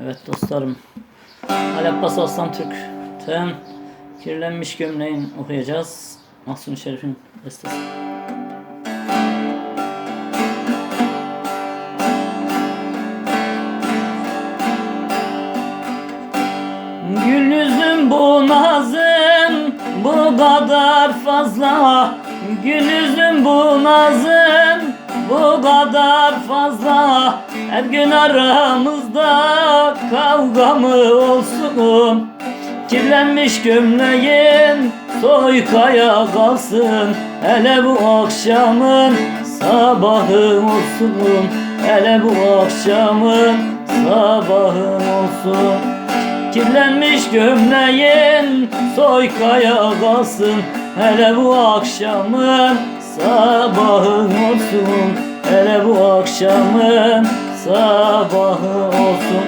Evet dostlarım. Halep Bas Aslan Türk'ten Kirlenmiş Gömleğin okuyacağız. Mahsun Şerif'in bestesi. Gül yüzüm bu nazın bu kadar fazla Gül yüzüm bu nazın bu kadar fazla Her gün aramızda kavga mı olsun? Kirlenmiş gömleğin soykaya kalsın. Hele bu akşamın sabahı olsun. Hele bu akşamın sabahı olsun. Kirlenmiş gömleğin soykaya kalsın. Hele bu akşamın sabahı olsun. Hele bu akşamın sabahı olsun.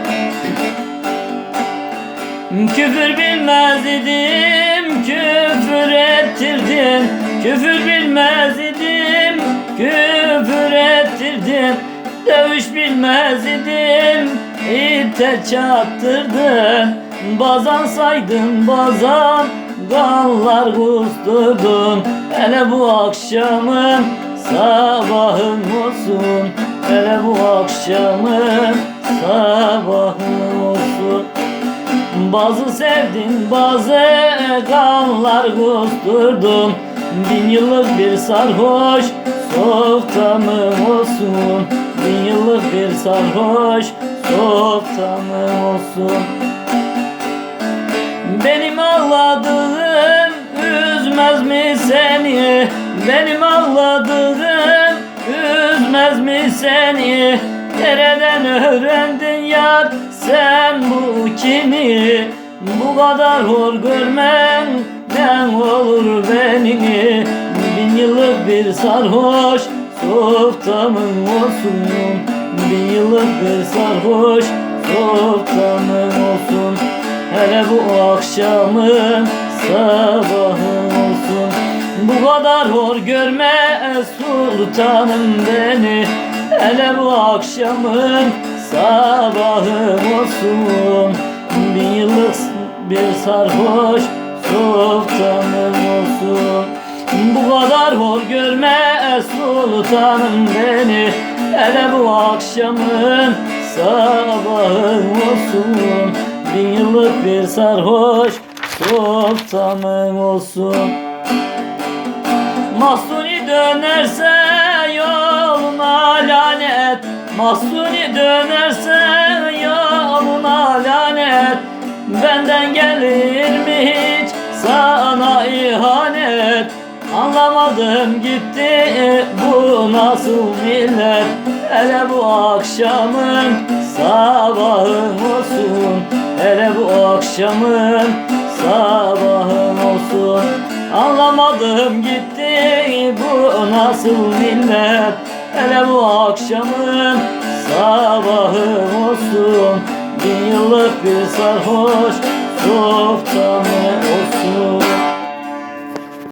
Küfür bilmez idim, küfür ettirdin Küfür bilmez idim, küfür ettirdin Dövüş bilmez idim, ite çattırdın Bazan saydın, bazan gallar kusturdun Hele bu akşamın sabahın olsun Hele bu akşamın sabahın olsun. Bazı sevdin bazı kanlar kusturdum Bin yıllık bir sarhoş softamım olsun. Bin yıllık bir sarhoş softamım olsun. Benim ağladığım üzmez mi seni Benim ağladığım üzmez mi seni? Nereden öğrendin yar sen bu kini Bu kadar hor görmen ne olur beni Bin yıllık bir sarhoş softamın olsun. Bin yıllık bir sarhoş softamın olsun. Hele bu akşamın sabahın Bu kadar hor görme sultanım beni. Hele bu akşamın sabahım olsun. Bin yıllık bir sarhoş sultanım olsun. Bu kadar hor görme sultanım beni. Hele bu akşamın sabahım olsun. Bin yıllık bir sarhoş sultanım olsun Mahsuni dönerse yoluna lanet. Mahsuni dönerse yoluna lanet. Benden gelir mi hiç sana ihanet? Anlamadım gitti bu nasıl millet? Hele bu akşamın sabahın olsun. Hele bu akşamın sabahın olsun Anlamadım gitti bu nasıl millet Hele bu akşamım sabahım olsun. Bin yıllık bir sarhoş softa olsun?